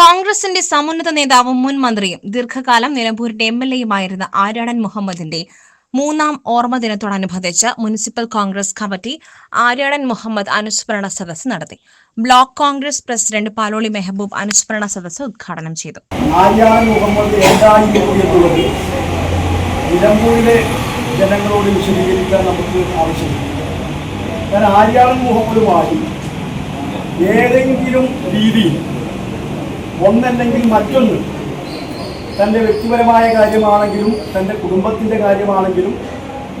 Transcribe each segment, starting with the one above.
കോൺഗ്രസിന്റെ സമുന്നത നേതാവും മുൻ മന്ത്രിയും ദീർഘകാലം നിലമ്പൂരിന്റെ എം എൽ എയുമായിരുന്ന ആര്യാടൻ മുഹമ്മദിന്റെ മൂന്നാം ഓർമ്മ ദിനത്തോടനുബന്ധിച്ച് municipal Congress committee Aryadan Muhammad അനുസ്മരണ സദസ്സ് നടത്തി. Block Congress president Paloli Mehaboob അനുസ്മരണ സദസ്സ് ഉദ്ഘാടനം ചെയ്തു. നിലമ്പൂരിലെ ജനങ്ങളോട് വിശദീകരിക്കാൻ നമുക്ക് ആവശ്യമില്ല. ആര്യാടൻ മുഹമ്മദുമായി ഏതെങ്കിലും രീതിയിൽ ഒന്നല്ലെങ്കിൽ മറ്റൊന്ന്. തന്റെ വ്യക്തിപരമായ കാര്യമാണെങ്കിലും തന്റെ കുടുംബത്തിന്റെ കാര്യമാണെങ്കിലും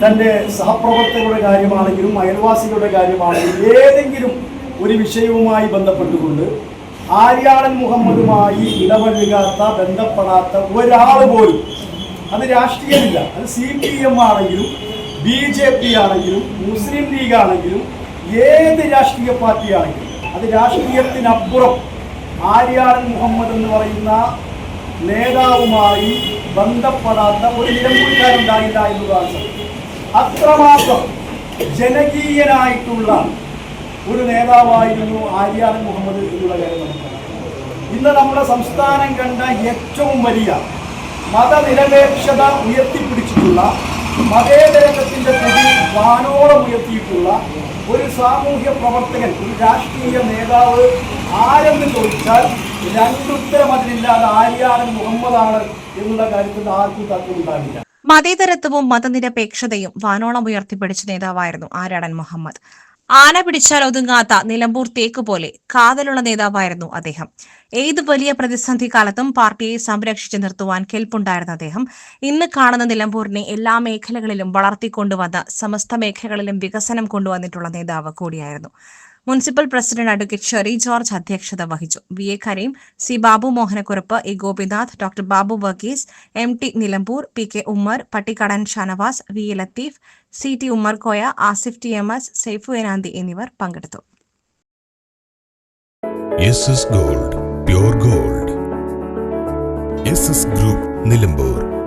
തന്റെ സഹപ്രവർത്തകരുടെ കാര്യമാണെങ്കിലും അയൽവാസികളുടെ കാര്യമാണെങ്കിലും ഏതെങ്കിലും ഒരു വിഷയവുമായി ബന്ധപ്പെട്ടുകൊണ്ട് ആര്യാടൻ മുഹമ്മദുമായി ഇടപഴകാത്ത ബന്ധപ്പെടാത്ത ഒരാൾ പോലും അത് രാഷ്ട്രീയമില്ല അത് സി പി എം ആണെങ്കിലും ബി ജെ പി ആണെങ്കിലും മുസ്ലിം ലീഗ് ആണെങ്കിലും ഏത് രാഷ്ട്രീയ പാർട്ടിയാണെങ്കിലും അത് രാഷ്ട്രീയത്തിനപ്പുറം ആര്യാടൻ മുഹമ്മദ് എന്ന് പറയുന്ന നേതാവുമായി ബന്ധപ്പെടാത്ത ഒരു നിലമ്പൂരിക്കാരുണ്ടായില്ല എന്നതാണ് അത്രമാത്രം ജനകീയനായിട്ടുള്ള ഒരു നേതാവായിരുന്നു ആര്യാടൻ മുഹമ്മദ് എന്നുള്ള കാര്യം ഇന്ന് നമ്മുടെ സംസ്ഥാനം കണ്ട ഏറ്റവും വലിയ മതനിരപേക്ഷത ഉയർത്തിപ്പിടിച്ചിട്ടുള്ള മതേതരത്വത്തിന്റെ പ്രതി വാനോളം ഉയർത്തിയിട്ടുള്ള ഒരു സാമൂഹ്യ പ്രവർത്തകൻ ഒരു രാഷ്ട്രീയ നേതാവ് ആരെന്ന് ചോദിച്ചാൽ രണ്ടുത്തരം അതിലില്ലാതെ ആര്യാണ് മുഹമ്മദാണ് എന്നുള്ള കാര്യത്തിൽ ആർക്കും തർക്കമുണ്ടാകില്ല മതേതരത്വവും മതനിരപേക്ഷതയും വാനോളം ഉയർത്തിപ്പിടിച്ച നേതാവായിരുന്നു ആരാടൻ മുഹമ്മദ്. ആന പിടിച്ചാൽ ഒതുങ്ങാത്ത നിലമ്പൂർ തേക്ക് പോലെ കാതലുള്ള നേതാവായിരുന്നു അദ്ദേഹം. ഏത് വലിയ പ്രതിസന്ധി കാലത്തും പാർട്ടിയെ സംരക്ഷിച്ചു നിർത്തുവാൻ കെൽപ്പുണ്ടായിരുന്ന അദ്ദേഹം ഇന്ന് കാണുന്ന നിലമ്പൂരിനെ എല്ലാ മേഖലകളിലും വളർത്തിക്കൊണ്ടുവന്ന സമസ്ത മേഖലകളിലും വികസനം കൊണ്ടുവന്നിട്ടുള്ള നേതാവ് കൂടിയായിരുന്നു. Municipal president advocate Sherry George അധ്യക്ഷത വഹിച്ചു. V. A. Kareem C. Babu Mohanakurup A. Gopinath doctor Babu Varghese M. T. Nilambur P. K. Ummer Pattikkadan Shanavas V. A. Latheef C. T. Ummer Koya Asif T. M. S Saifu Enanthi എന്നിവർ പങ്കെടുത്തു. Gold gold. Group Nilambur.